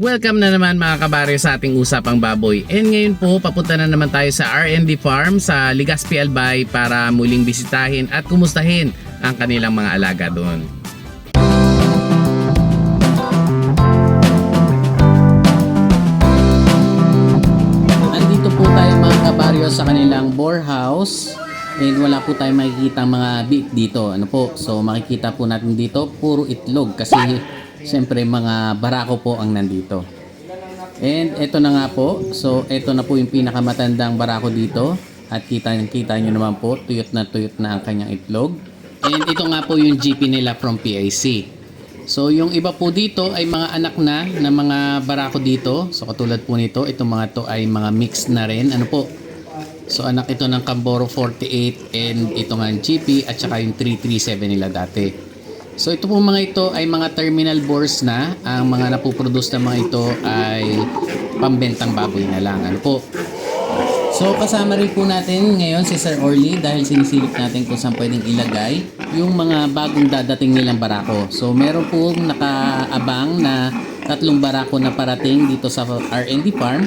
Welcome na naman mga kabaryo sa ating usapang baboy. And ngayon po, papunta na naman tayo sa R&D Farm sa Ligaspi Albay para muling bisitahin at kumustahin ang kanilang mga alaga doon. Andito po tayo mga kabaryo sa kanilang boar house. And wala po tayong makikita mga beef dito. Ano po? So makikita po natin dito puro itlog kasi siyempre mga barako po ang nandito. And ito na nga po. So ito na po yung pinakamatandang barako dito. At kita kita nyo naman po, tuyot na tuyot na ang kanyang itlog. And ito nga po yung GP nila from PIC. So yung iba po dito ay mga anak na na mga barako dito. So katulad po nito, itong mga to ay mga mix na rin. Ano po? So anak ito ng Camboro 48 and ito nga ang GP at saka yung 337 nila dati. So ito po mga ito ay mga terminal bores na. Ang mga napoproduce na mga ito ay pambentang baboy na lang. Ano po? So kasama rin po natin ngayon si Sir Orly dahil sinisilip natin kung saan pwedeng ilagay yung mga bagong dadating nilang barako. So meron po nakaabang na tatlong barako na parating dito sa R&D Farm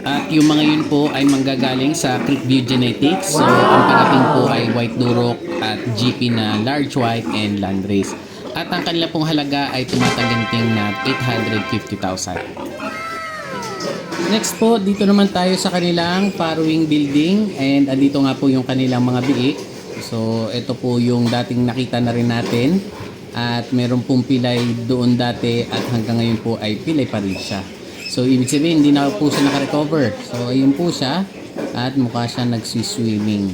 at yung mga yun po ay manggagaling sa Creekview Genetics. So ang parating po ay White Durok at GP na Large White and Landrace. At ang kanila pong halaga ay tumatangganting na 850,000. Next po, dito naman tayo sa kanilang farrowing building and andito nga po yung kanilang mga biik. So, ito po yung dating nakita na rin natin at meron pong pilay doon dati at hanggang ngayon po ay pilay pa rin siya. So, ibig sabihin, hindi na po siya nakarecover. So, ayun po siya at mukha siya nagsiswimming.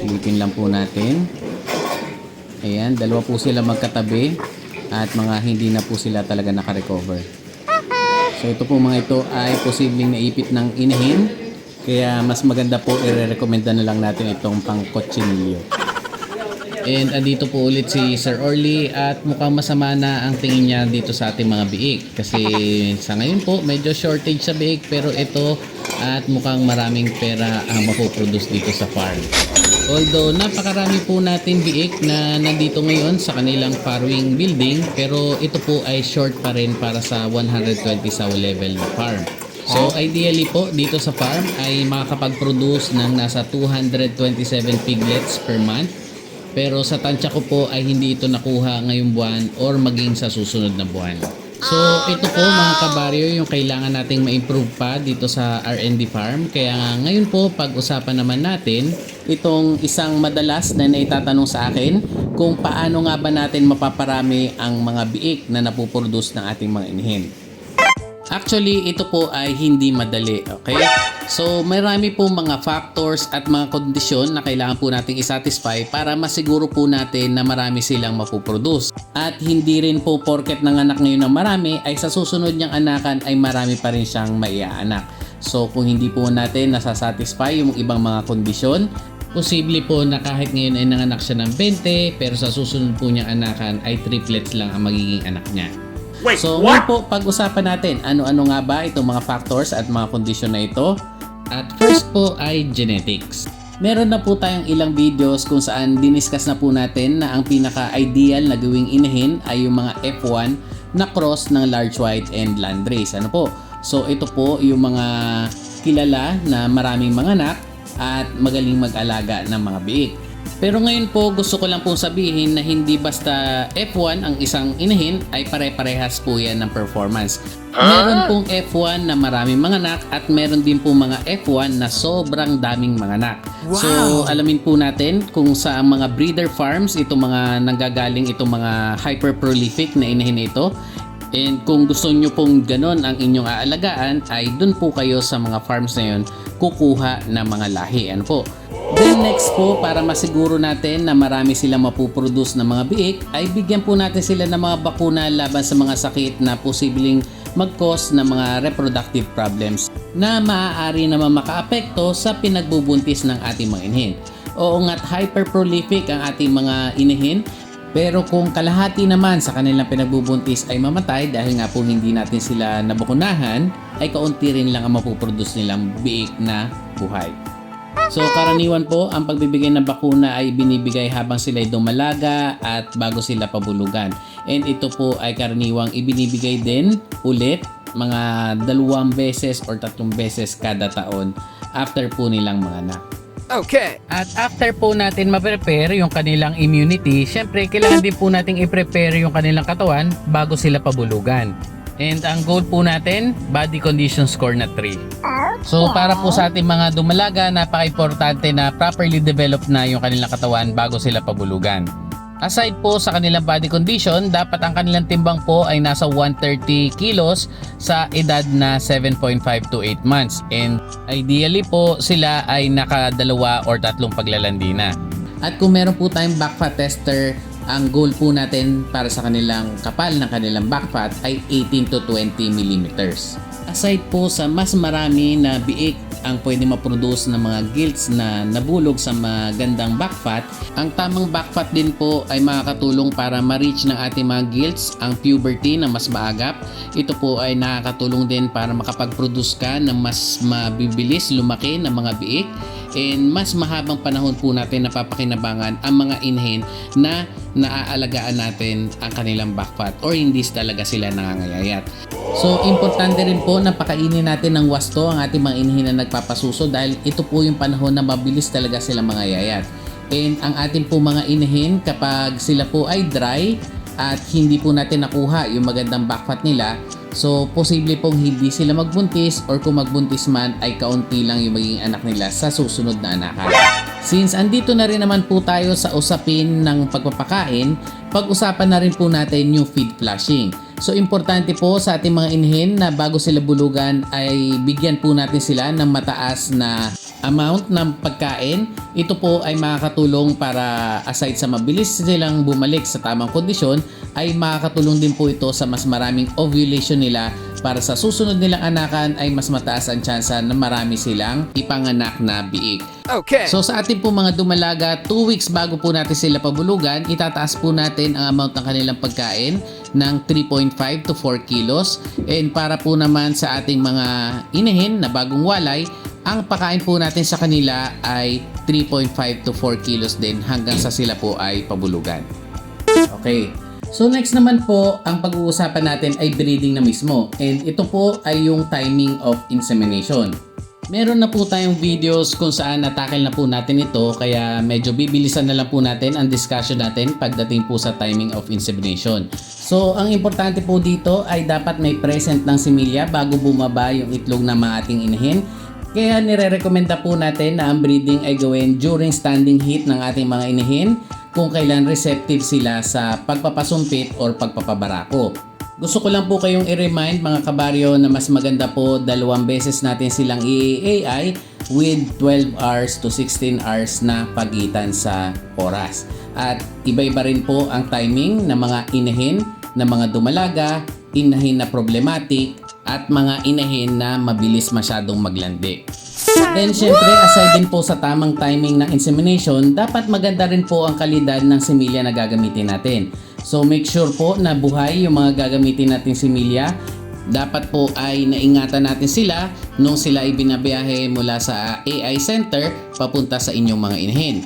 Silipin lang po natin. Ayan, dalawa po sila magkatabi at mga hindi na po sila talaga nakarecover. So ito po mga ito ay posibleng naipit ng inahin. Kaya mas maganda po i-recommenda na lang natin itong pang cochinillo. And andito po ulit si Sir Orly at mukhang masama na ang tingin niya dito sa ating mga biik. Kasi sa ngayon po medyo shortage sa biik pero ito at mukhang maraming pera ang mapoproduce dito sa farm. Although napakarami po natin biik na nandito ngayon sa kanilang farming building pero ito po ay short pa rin para sa 120 sa level na farm. So ideally po dito sa farm ay makakapag-produce ng nasa 227 piglets per month pero sa tansya ko po ay hindi ito nakuha ngayong buwan or maging sa susunod na buwan. So ito po mga kabaryo yung kailangan nating ma-improve pa dito sa R&D Farm. Kaya nga ngayon po pag-usapan naman natin itong isang madalas na naitatanong sa akin kung paano nga ba natin mapaparami ang mga biik na napuproduce ng ating mga inihin. Actually, ito po ay hindi madali, okay? So, marami po mga factors at mga kondisyon na kailangan po nating isatisfy para masiguro po natin na marami silang mapuproduce. At hindi rin po porket ng anak ngayon ng marami ay sa susunod niyang anakan ay marami pa rin siyang maiaanak. So, kung hindi po natin nasasatisfy yung ibang mga kondisyon, posible po na kahit ngayon ay nanganak siya ng 20 pero sa susunod po niyang anakan ay triplets lang ang magiging anak niya. Wait, so, what? po, pag-usapan natin ano-ano nga ba itong mga factors at mga kondisyon na ito. At first po ay genetics. Meron na po tayong ilang videos kung saan diniscuss na po natin na ang pinaka-ideal na gawing inahin ay yung mga F1 na cross ng large white and landrace. Ano po? So, ito po yung mga kilala na maraming mga anak at magaling mag-alaga ng mga biik. Pero ngayon po gusto ko lang pong sabihin na hindi basta F1 ang isang inahin ay pare-parehas po yan ng performance. Meron pong F1 na maraming mga anak at meron din po mga F1 na sobrang daming mga anak. So alamin po natin kung sa mga breeder farms itong mga nanggagaling itong mga hyper-prolific na inahin na ito. And kung gusto nyo pong ganon ang inyong aalagaan ay dun po kayo sa mga farms na yun kukuha ng mga lahi. Ano po? Then next po, para masiguro natin na marami silang mapuproduce ng mga biik, ay bigyan po natin sila ng mga bakuna laban sa mga sakit na posibleng mag-cause ng mga reproductive problems na maaari naman makaapekto sa pinagbubuntis ng ating mga inhin. Oo nga't hyperprolific ang ating mga inihin, pero kung kalahati naman sa kanilang pinagbubuntis ay mamatay dahil nga po hindi natin sila nabakunahan, ay kaunti rin lang ang mapuproduce nilang biik na buhay. So karaniwan po ang pagbibigay ng bakuna ay binibigay habang sila ay dumalaga at bago sila pabulugan. And ito po ay karaniwang ibinibigay din ulit mga dalawang beses or tatlong beses kada taon after po nilang mga anak. Okay. At after po natin ma-prepare yung kanilang immunity, syempre kailangan din po nating i-prepare yung kanilang katawan bago sila pabulugan. And ang goal po natin, body condition score na 3. So para po sa ating mga dumalaga, napaka-importante na properly develop na yung kanilang katawan bago sila pabulugan. Aside po sa kanilang body condition, dapat ang kanilang timbang po ay nasa 130 kilos sa edad na 7.5 to 8 months. And ideally po sila ay nakadalawa or tatlong paglalandi na. At kung meron po tayong back fat tester, ang goal po natin para sa kanilang kapal ng kanilang back fat ay 18 to 20 millimeters. Aside po sa mas marami na biik ang pwede maproduce ng mga gilts na nabulog sa magandang back fat, ang tamang back fat din po ay makakatulong para ma-reach ng ating mga gilts ang puberty na mas maagap. Ito po ay nakakatulong din para makapag-produce ka ng mas mabibilis lumaki ng mga biik and mas mahabang panahon po natin napapakinabangan ang mga inhen na naaalagaan natin ang kanilang back fat or hindi talaga sila nangangayayat. So, importante rin po na pakainin natin ng wasto ang ating mga inhin na nagpapasuso dahil ito po yung panahon na mabilis talaga sila mangayayat. And ang ating po mga inahin kapag sila po ay dry at hindi po natin nakuha yung magandang back fat nila, so posible pong hindi sila magbuntis or kung magbuntis man ay kaunti lang yung magiging anak nila sa susunod na anakan. Since andito na rin naman po tayo sa usapin ng pagpapakain, pag-usapan na rin po natin yung feed flushing. So importante po sa ating mga inhin na bago sila bulugan ay bigyan po natin sila ng mataas na amount ng pagkain. Ito po ay makakatulong para aside sa mabilis silang bumalik sa tamang kondisyon ay makakatulong din po ito sa mas maraming ovulation nila para sa susunod nilang anakan ay mas mataas ang tsansa na marami silang ipanganak na biik. Okay. So sa ating po mga dumalaga, 2 weeks bago po natin sila pabulugan, itataas po natin ang amount ng kanilang pagkain ng 3.5 to 4 kilos. And para po naman sa ating mga inahin na bagong walay, ang pakain po natin sa kanila ay 3.5 to 4 kilos din hanggang sa sila po ay pabulugan. Okay. So next naman po, ang pag-uusapan natin ay breeding na mismo. And ito po ay yung timing of insemination. Meron na po tayong videos kung saan natakil na po natin ito kaya medyo bibilisan na lang po natin ang discussion natin pagdating po sa timing of insemination. So ang importante po dito ay dapat may present ng similya bago bumaba yung itlog ng mga ating inahin. Kaya nire-recommenda po natin na ang breeding ay gawin during standing heat ng ating mga inahin kung kailan receptive sila sa pagpapasumpit or pagpapabarako. Gusto ko lang po kayong i-remind mga kabaryo na mas maganda po dalawang beses natin silang i-AI with 12 hours to 16 hours na pagitan sa oras. At iba-iba rin po ang timing ng mga inahin, ng mga dumalaga, inahin na problematic, at mga inahin na mabilis masyadong maglandi. Then syempre, aside din po sa tamang timing ng insemination, dapat maganda rin po ang kalidad ng similya na gagamitin natin. So make sure po na buhay yung mga gagamitin nating similya. Dapat po ay naingatan natin sila nung sila ay binabiyahe mula sa AI Center papunta sa inyong mga inahin.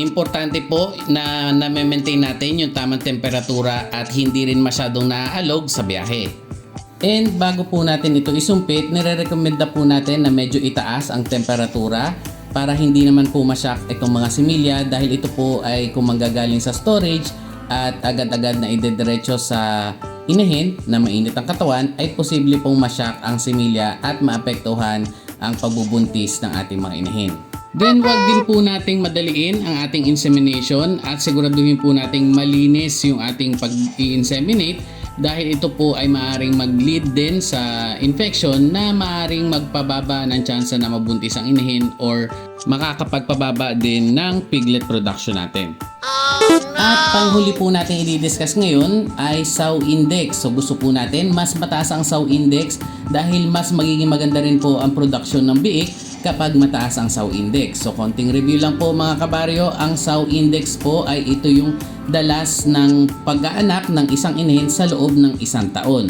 Importante po na na-maintain natin yung tamang temperatura at hindi rin masyadong naaalog sa biyahe. And bago po natin ito isumpit, nire-recommenda po natin na medyo itaas ang temperatura para hindi naman po masyak itong mga similya dahil ito po ay kung sa storage at agad-agad na idediretso sa inahin na mainit ang katawan ay posible pong masyak ang similya at maapektuhan ang pagbubuntis ng ating mga inahin. Then wag din po nating madaliin ang ating insemination at siguraduhin po nating malinis yung ating pag-i-inseminate dahil ito po ay maaring mag-lead din sa infection na maaring magpababa ng tsansa na mabuntis ang inahin or makakapagpababa din ng piglet production natin. At panghuli po natin i-discuss ngayon ay sow index. So gusto po natin mas mataas ang sow index dahil mas magiging maganda rin po ang production ng biik kapag mataas ang sow index. So konting review lang po mga kabaryo, ang sow index po ay ito yung dalas ng pag-aanak ng isang inahin sa loob ng isang taon.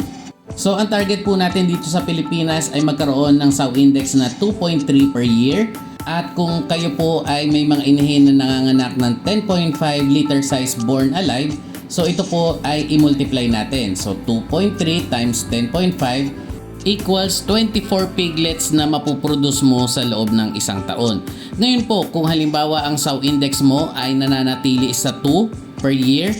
So ang target po natin dito sa Pilipinas ay magkaroon ng sow index na 2.3 per year At kung kayo po ay may mga inahin na nanganganak ng 10.5 liter size born alive, so ito po ay i-multiply natin. So 2.3 times 10.5 equals 24 piglets na mapuproduce mo sa loob ng isang taon. Ngayon po, kung halimbawa ang sow index mo ay nananatili sa 2 per year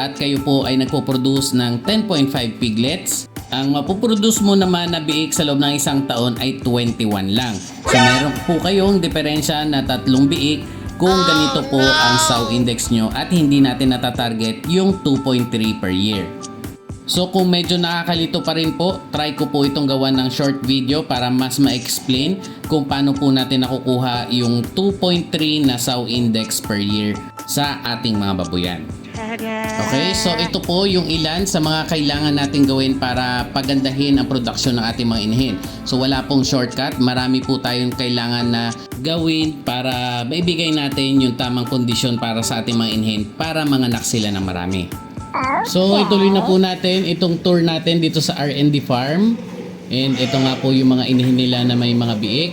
at kayo po ay nagpo-produce ng 10.5 piglets, ang mapuproduce mo naman na biik sa loob ng isang taon ay 21 lang. So meron po kayong diferensya na tatlong biik kung ganito po ang sow index nyo at hindi natin natatarget yung 2.3 per year. So kung medyo nakakalito pa rin po, try ko po itong gawa ng short video para mas ma-explain kung paano po natin nakukuha yung 2.3 na sow index per year sa ating mga babuyan. Okay, so ito po yung ilan sa mga kailangan natin gawin para pagandahin ang produksyon ng ating mga inahin. So wala pong shortcut, marami po tayong kailangan na gawin para maibigay natin yung tamang kondisyon para sa ating mga inahin para manganak sila ng marami. So ituloy na po natin itong tour natin dito sa R&D Farm. And ito nga po yung mga inahin nila na may mga biik.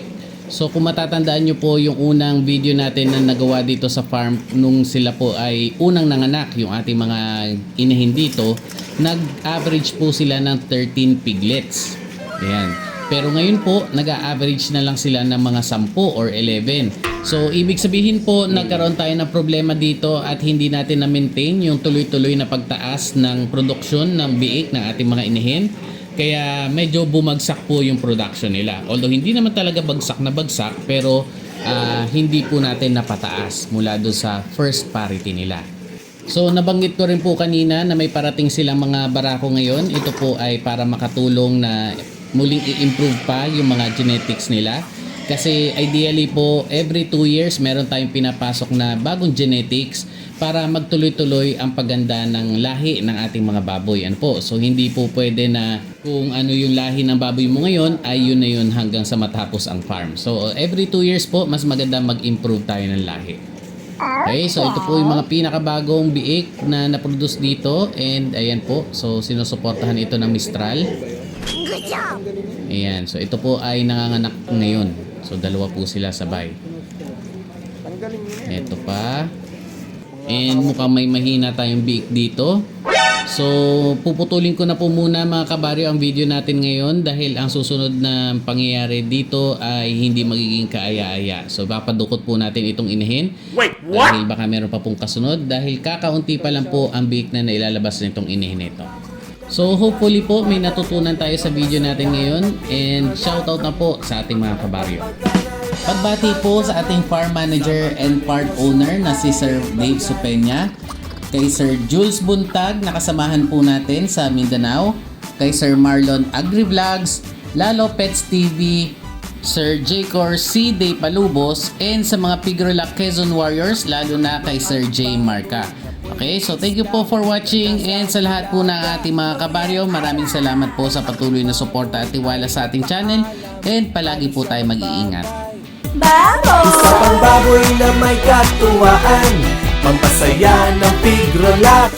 So kung matatandaan nyo po yung unang video natin na nagawa dito sa farm nung sila po ay unang nanganak yung ating mga inahin dito, nag-average po sila ng 13 piglets. Ayan. Pero ngayon po, nag-average na lang sila ng mga 10 or 11. So, ibig sabihin po, nagkaroon tayo ng problema dito at hindi natin na-maintain yung tuloy-tuloy na pagtaas ng produksyon ng biik ng ating mga inahin. Kaya medyo bumagsak po yung production nila. Although hindi naman talaga bagsak na bagsak, pero ah, hindi po natin napataas mula doon sa first parity nila. So nabanggit ko rin po kanina na may parating silang mga barako ngayon. Ito po ay para makatulong na muling i-improve pa yung mga genetics nila. Kasi ideally po every 2 years meron tayong pinapasok na bagong genetics para magtuloy-tuloy ang paganda ng lahi ng ating mga baboy. Ano po? So hindi po pwede na kung ano yung lahi ng baboy mo ngayon ay yun na yun hanggang sa matapos ang farm. So every 2 years po mas maganda mag-improve tayo ng lahi. Okay, so ito po yung mga pinakabagong biik na na-produce dito and ayan po, so sinusuportahan ito ng Mistral. Ayan, so ito po ay nanganganak ngayon. So dalawa po sila sabay. Ito pa. And mukhang may mahina tayong biik dito. So, puputulin ko na po muna mga kabaryo ang video natin ngayon dahil ang susunod na pangyayari dito ay hindi magiging kaaya-aya. So, papadukot po natin itong inahin. Wait, Dahil baka meron pa pong kasunod dahil kakaunti pa lang po ang biik na nailalabas nitong inahin ito. So, hopefully po may natutunan tayo sa video natin ngayon and shoutout na po sa ating mga kabaryo. Pagbati po sa ating farm manager and part owner na si Sir Dave Supenya, kay Sir Jules Buntag na kasamahan po natin sa Mindanao, kay Sir Marlon Agri Vlogs, Lalo Pets TV, Sir Jacor C. De Palubos, and sa mga Pigrolac Quezon Warriors, lalo na kay Sir J. Marca. Okay, so thank you po for watching and sa lahat po ng ating mga kabaryo, maraming salamat po sa patuloy na suporta at tiwala sa ating channel. And palagi po tayo mag-iingat. Isa pang baboy na may katuwaan Pampasaya ng pigrolak